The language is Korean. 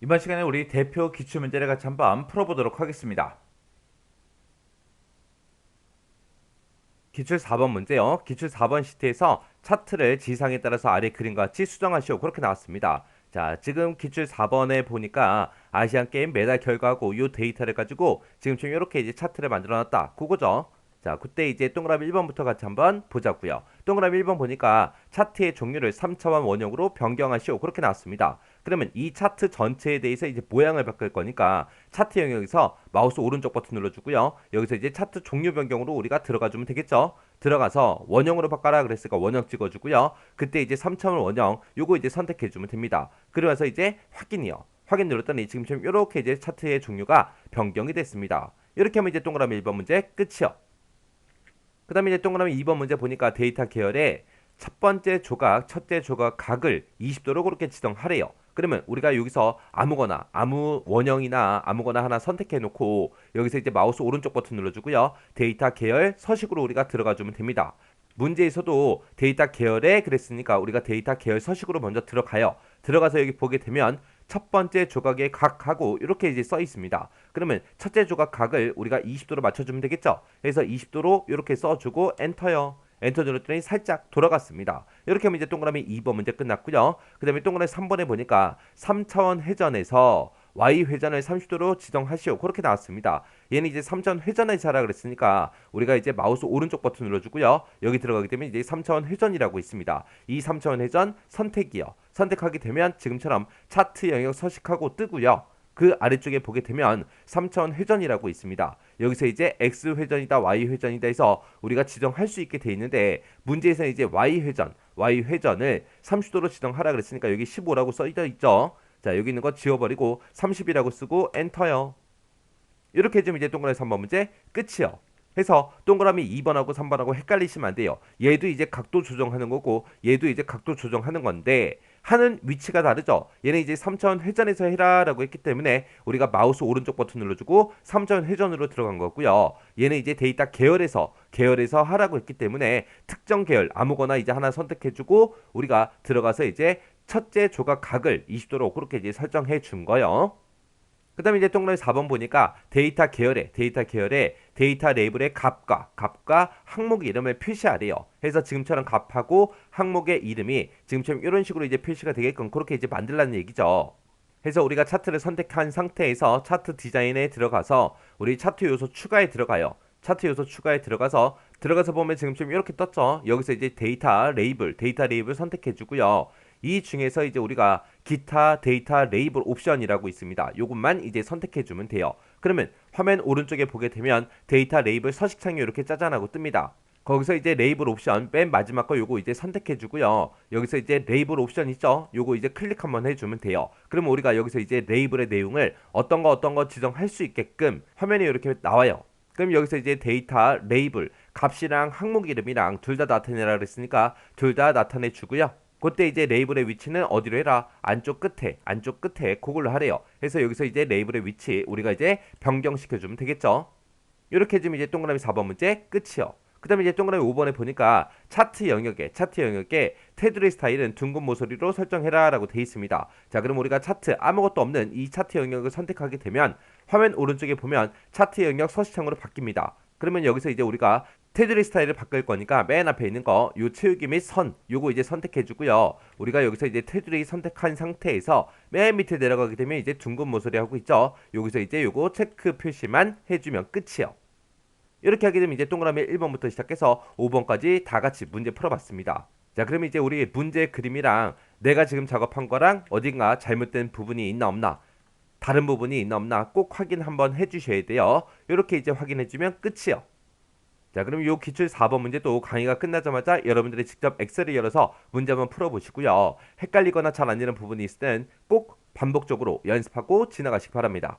이번 시간에 우리 대표 기출 문제를 같이 한번 풀어보도록 하겠습니다. 기출 4번 문제요. 기출 4번 시트에서 차트를 지상에 따라서 아래 그림과 같이 수정하시오. 그렇게 나왔습니다. 자, 지금 기출 4번에 보니까 아시안 게임 메달 결과하고 이 데이터를 가지고 지금 지금 이렇게 이제 차트를 만들어 놨다. 그거죠. 자, 그때 이제 동그라미 1번부터 같이 한번 보자고요. 동그라미 1번 보니까 차트의 종류를 3차원 원형으로 변경하시오. 그렇게 나왔습니다. 그러면 이 차트 전체에 대해서 이제 모양을 바꿀 거니까 차트 영역에서 마우스 오른쪽 버튼 눌러주고요. 여기서 이제 차트 종류 변경으로 우리가 들어가 주면 되겠죠. 들어가서 원형으로 바꿔라 그랬으니까 원형 찍어주고요. 그때 이제 3차원 원형 요거 이제 선택해 주면 됩니다. 그러면서 이제 확인이요. 확인 눌렀더니 지금처럼 이렇게 이제 차트의 종류가 변경이 됐습니다. 이렇게 하면 이제 동그라미 1번 문제 끝이요. 그 다음에 이제 동그라미 2번 문제 보니까 데이터 계열에 첫 번째 조각, 첫째 조각 각을 20도로 그렇게 지정하래요. 그러면 우리가 여기서 아무거나 아무 원형이나 아무거나 하나 선택해 놓고 여기서 이제 마우스 오른쪽 버튼 눌러주고요. 데이터 계열 서식으로 우리가 들어가 주면 됩니다. 문제에서도 데이터 계열에 그랬으니까 우리가 데이터 계열 서식으로 먼저 들어가요. 들어가서 여기 보게 되면 첫 번째 조각의 각하고 이렇게 이제 써 있습니다. 그러면 첫째 조각 각을 우리가 20도로 맞춰주면 되겠죠. 그래서 20도로 이렇게 써주고 엔터요. 엔터 눌렀더니 살짝 돌아갔습니다. 이렇게 하면 이제 동그라미 2번 문제 끝났고요. 그 다음에 동그라미 3번에 보니까 3차원 회전에서 Y 회전을 30도로 지정하시오. 그렇게 나왔습니다. 얘는 이제 3차원 회전을 자라 그랬으니까 우리가 이제 마우스 오른쪽 버튼 눌러주고요. 여기 들어가게 되면 이제 3차원 회전이라고 있습니다. 이 3차원 회전 선택이요. 선택하게 되면 지금처럼 차트 영역 서식하고 뜨고요. 그 아래쪽에 보게 되면 3차원 회전이라고 있습니다. 여기서 이제 X 회전이다, Y 회전이다 해서 우리가 지정할 수 있게 돼 있는데 문제에서는 이제 Y 회전, Y 회전을 30도로 지정하라 그랬으니까 여기 15라고 써져 있죠. 자, 여기 있는 거 지워버리고 30이라고 쓰고 엔터요. 이렇게 해주면 이제 동그라미 3번 문제 끝이요. 해서 동그라미 2번하고 3번하고 헷갈리시면 안 돼요. 얘도 이제 각도 조정하는 거고 얘도 이제 각도 조정하는 건데 하는 위치가 다르죠. 얘는 이제 3차원 회전에서 해라라고 했기 때문에 우리가 마우스 오른쪽 버튼 눌러주고 3차원 회전으로 들어간 거고요. 얘는 이제 데이터 계열에서 계열에서 하라고 했기 때문에 특정 계열 아무거나 이제 하나 선택해주고 우리가 들어가서 이제 첫째 조각 각을 20도로 그렇게 이제 설정해 준 거예요. 그 다음에 이제 동그라미 4번 보니까 데이터 계열에 데이터 계열에 데이터 레이블의 값과 값과 항목 이름을 표시하래요. 해서 지금처럼 값하고 항목의 이름이 지금처럼 이런 식으로 이제 표시가 되게끔 그렇게 이제 만들라는 얘기죠. 해서 우리가 차트를 선택한 상태에서 차트 디자인에 들어가서 우리 차트 요소 추가에 들어가요. 차트 요소 추가에 들어가서 들어가서 보면 지금처럼 이렇게 떴죠. 여기서 이제 데이터 레이블, 데이터 레이블 선택해 주고요. 이 중에서 이제 우리가 기타 데이터 레이블 옵션이라고 있습니다. 요것만 이제 선택해 주면 돼요. 그러면 화면 오른쪽에 보게 되면 데이터 레이블 서식창이 이렇게 짜잔하고 뜹니다. 거기서 이제 레이블 옵션 맨 마지막 거 요거 이제 선택해 주고요. 여기서 이제 레이블 옵션 있죠? 요거 이제 클릭 한번 해 주면 돼요. 그러면 우리가 여기서 이제 레이블의 내용을 어떤 거 어떤 거 지정할 수 있게끔 화면에 이렇게 나와요. 그럼 여기서 이제 데이터 레이블 값이랑 항목 이름이랑 둘 다 나타내라 그랬으니까 둘 다 나타내 주고요. 그때 이제 레이블의 위치는 어디로 해라? 안쪽 끝에, 안쪽 끝에 그걸로 하래요. 그래서 여기서 이제 레이블의 위치 우리가 이제 변경시켜 주면 되겠죠. 이렇게 해주면 이제 동그라미 4번 문제 끝이요. 그 다음에 이제 동그라미 5번에 보니까 차트 영역에 차트 영역에 테두리 스타일은 둥근 모서리로 설정해라 라고 되어 있습니다. 자 그럼 우리가 차트 아무것도 없는 이 차트 영역을 선택하게 되면 화면 오른쪽에 보면 차트 영역 서식창으로 바뀝니다. 그러면 여기서 이제 우리가 테두리 스타일을 바꿀 거니까 맨 앞에 있는 거 요 채우기 및 선 요거 이제 선택해 주고요. 우리가 여기서 이제 테두리 선택한 상태에서 맨 밑에 내려가게 되면 이제 둥근 모서리 하고 있죠. 여기서 이제 요거 체크 표시만 해주면 끝이요. 이렇게 하게 되면 이제 동그라미 1번부터 시작해서 5번까지 다 같이 문제 풀어봤습니다. 자, 그러면 이제 우리 문제 그림이랑 내가 지금 작업한 거랑 어딘가 잘못된 부분이 있나 없나 다른 부분이 있나 없나 꼭 확인 한번 해주셔야 돼요. 이렇게 이제 확인해주면 끝이요. 자, 그럼 이 기출 4번 문제도 강의가 끝나자마자 여러분들이 직접 엑셀을 열어서 문제 한번 풀어보시고요. 헷갈리거나 잘 안 되는 부분이 있을 땐 꼭 반복적으로 연습하고 지나가시기 바랍니다.